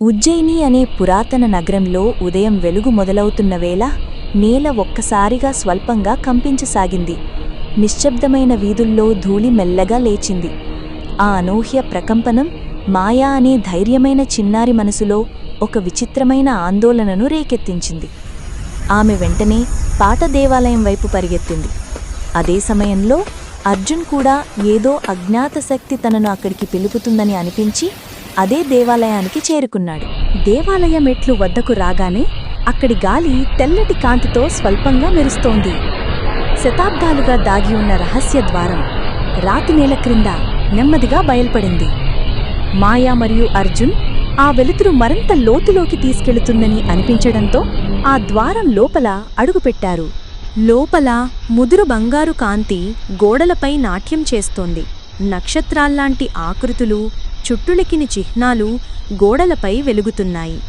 ఉజ్జయిని అనే పురాతన నగరంలో ఉదయం వెలుగు మొదలవుతున్న వేళ నేల ఒక్కసారిగా స్వల్పంగా కంపించసాగింది. నిశ్శబ్దమైన వీధుల్లో ధూళి మెల్లగా లేచింది. ఆ అనూహ్య ప్రకంపనం మాయా అనే ధైర్యమైన చిన్నారి మనసులో ఒక విచిత్రమైన ఆందోళనను రేకెత్తించింది. ఆమె వెంటనే పాట దేవాలయం వైపు పరిగెత్తింది. అదే సమయంలో అర్జున్ కూడా ఏదో అజ్ఞాత శక్తి తనను అక్కడికి పిలుపుతుందని అనిపించి అదే దేవాలయానికి చేరుకున్నాడు. దేవాలయ మెట్లు వద్దకు రాగానే అక్కడి గాలి తెల్లటి కాంతితో స్వల్పంగా మెరుస్తోంది. శతాబ్దాలుగా దాగి ఉన్న రహస్య ద్వారం రాతి నేల క్రింద నెమ్మదిగా బయల్పడింది. మాయా మరియు అర్జున్ ఆ వెలుతురు మరింత లోతులోకి తీసుకెళుతుందని అనిపించడంతో ఆ ద్వారం లోపల అడుగుపెట్టారు. లోపల ముదురు బంగారు కాంతి గోడలపై నాట్యం చేస్తోంది. నక్షత్రాల్లాంటి ఆకృతులు చుట్టులికిని చిహ్నాలు గోడలపై వెలుగుతున్నాయి.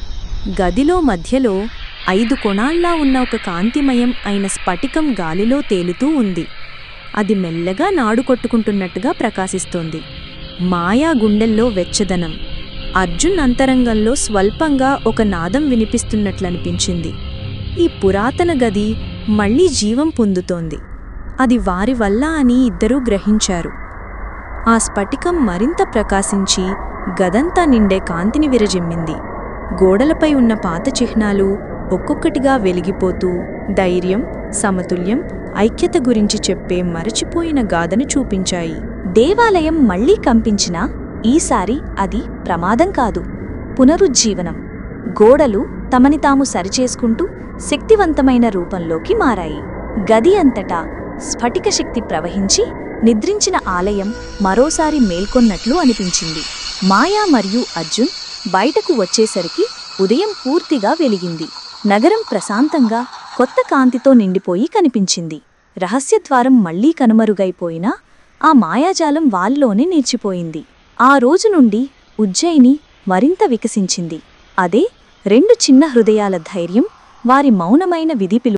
గదిలో మధ్యలో ఐదు కొణాల్లా ఉన్న ఒక కాంతిమయం అయిన స్ఫటికం గాలిలో తేలుతూ ఉంది. అది మెల్లగా నాడు కొట్టుకుంటున్నట్టుగా ప్రకాశిస్తోంది. మాయా గుండెల్లో వెచ్చదనం. అర్జున్ అంతరంగంలో స్వల్పంగా ఒక నాదం వినిపిస్తున్నట్లనిపించింది. ఈ పురాతన గది మళ్ళీ జీవం పొందుతోంది. అది వారి వల్ల అని ఇద్దరూ గ్రహించారు. ఆ స్ఫటికం మరింత ప్రకాశించి గదంతా నిండే కాంతిని విరజిమ్మింది. గోడలపై ఉన్న పాత చిహ్నాలు ఒక్కొక్కటిగా వెలిగిపోతూ ధైర్యం సమతుల్యం ఐక్యత గురించి చెప్పే మరచిపోయిన గాథను చూపించాయి. దేవాలయం మళ్ళీ కంపించినా ఈసారి అది ప్రమాదం కాదు. పునరుజ్జీవనం. గోడలు తమని తాము సరిచేసుకుంటూ శక్తివంతమైన రూపంలోకి మారాయి. గది అంతటా స్ఫటిక శక్తి ప్రవహించి నిద్రించిన ఆలయం మరోసారి మేల్కొన్నట్లు అనిపించింది. మాయా మరియు అర్జున్ బయటకు వచ్చేసరికి ఉదయం పూర్తిగా వెలిగింది. నగరం ప్రశాంతంగా కొత్త కాంతితో నిండిపోయి కనిపించింది. రహస్యద్వారం మళ్ళీ కనుమరుగైపోయినా ఆ మాయాజాలం వాళ్ళలోనే నేర్చిపోయింది ఆ రోజు నుండి ఉజ్జయిని మరింత వికసించింది. అదే రెండు చిన్న హృదయాల ధైర్యం వారి మౌనమైన విధి పిలు